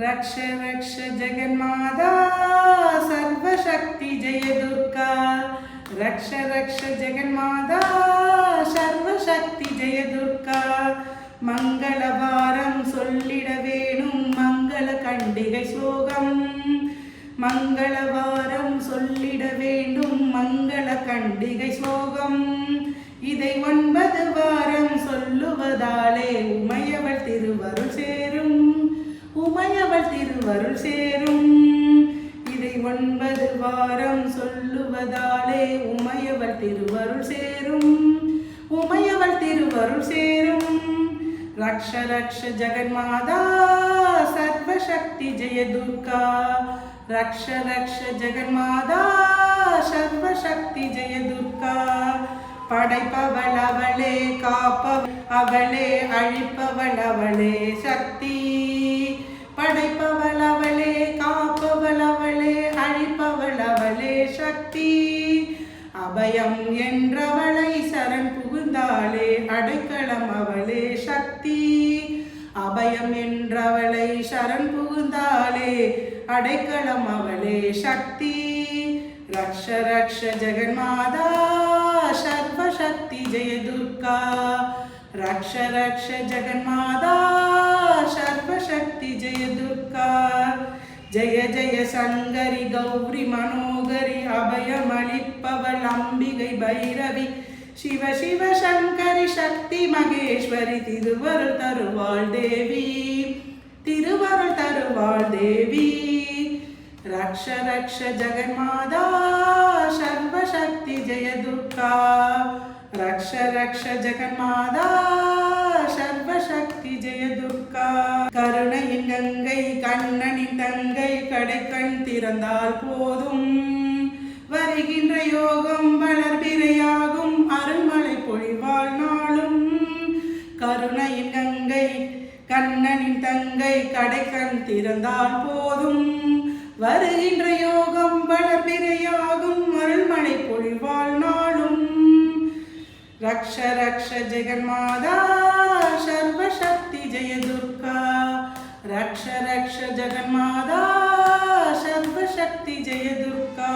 रक्ष रक्ष जगन्माता सर्वशक्ति जय दुर्गा रक्ष रक्ष जगन्माता सर्वशक्ति जय दुर्गा மங்களவாரம் சொல்லிட வேணும் மங்கள கண்டிகை ஸ்லோகம் மங்களவாரம் சொல்லிட வேண்டும் மங்கள கண்டிகை ஸ்லோகம் இதை ஒன்பது வாரம் சொல்லுவதாலே உமையவள் திருவருள் சேரும் உமையவள் திருவருள் சேரும். இதை ஒன்பது வாரம் சொல்லுவதாலே உமையவள் திருவருள் சேரும். உமையவள் திருவருள் சேரும். ரக்ஷ ரக்ஷ ஜெகன்மாதா சர்வசக்தி ஜெய துர்கா. ரக்ஷ ரக்ஷ ஜெகன்மாதா சர்வசக்தி ஜெய துர்கா. படைப்பவள் அவளே காப்பவள் அவளே அழிப்பவள் அவளே சக்தி படைப்பவள் அவளே காப்பவள் அவளே அழிப்பவள் அவளே சக்தி. அபயம் என்றவளை சரண் புகுந்தாளே அடைக்கலம் அவளே சக்தி. அபயம் என்றவளை சரண் புகுந்தாளே அடைக்கலம் அவளே சக்தி. ரக்ஷ ரக்ஷ ஜெகன்மாதா சர்வசக்தி ஜெய துர்கா ரக்ஷ ரக்ஷ ஜெகன்மாதா சர்வசக்தி ஜெய துர்கா. ஜெய ஜெய சங்கரி கௌரி மனோகரி அபயமளிப்பவள் அம்பிகை பைரவி. சிவ சிவ சங்கரி சக்தி மகேஸ்வரி திருவருள் தருவாள் தேவி. திருவருள் தருவாள் தேவி. ரக்ஷ ரக்ஷ ஜெகன்மாதா. சர்வசக்தி ஜெய துர்கா. ரக்ஷ ரக்ஷ ஜெகன்மாதா. சக்தி ஜெய துர்கா. கருணையின் கங்கை கண்ணனின் தங்கை கடைக்கண் திறந்தால் போதும். வருகின்ற யோகம் வளர்பிறையாகும். அருள்மலை பொழிவாள் நாளும். கருணையின் கங்கை கண்ணனின் தங்கை கடைக்கண் திறந்தால் போதும். வருகின்ற யோகம் வளர்பிறையாகும். அருள்மலை பொழிவாள் நாளும் ரக்ஷ ரக்ஷ ஜெகன்மாதா சர்வசக்தி ஜெய துர்கா. ரக்ஷ ரக்ஷ ஜெகன்மாதா சர்வசக்தி ஜெய துர்கா.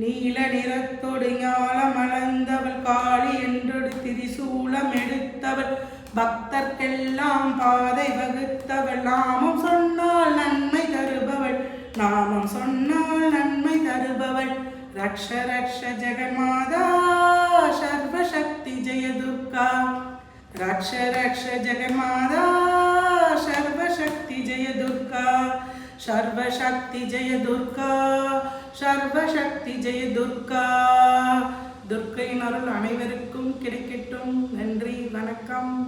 நீல நிறத்தொடு ஞானம் அளந்தவள் காளி என்றொடு திரிசூலம் எடுத்தவள் பக்தர்க்கெல்லாம் பாதை வகுத்தவள். நாமம் சொன்னால் நன்மை தருபவள் நாமம் சொன்னால் நன்மை தருபவள். ரக்ஷ ரக்ஷ ஜெகன்மாதா சர்வசக்தி ஜெய துர்கா ரக்ஷ ரக்ஷ ஜெகன்மாதா சர்வசக்தி ஜெய துர்கா சர்வசக்தி ஜெய துர்கா சர்வசக்தி ஜெய துர்கா துர்க்கையின் அருள் அனைவருக்கும் கிடைக்கட்டும். நன்றி வணக்கம்.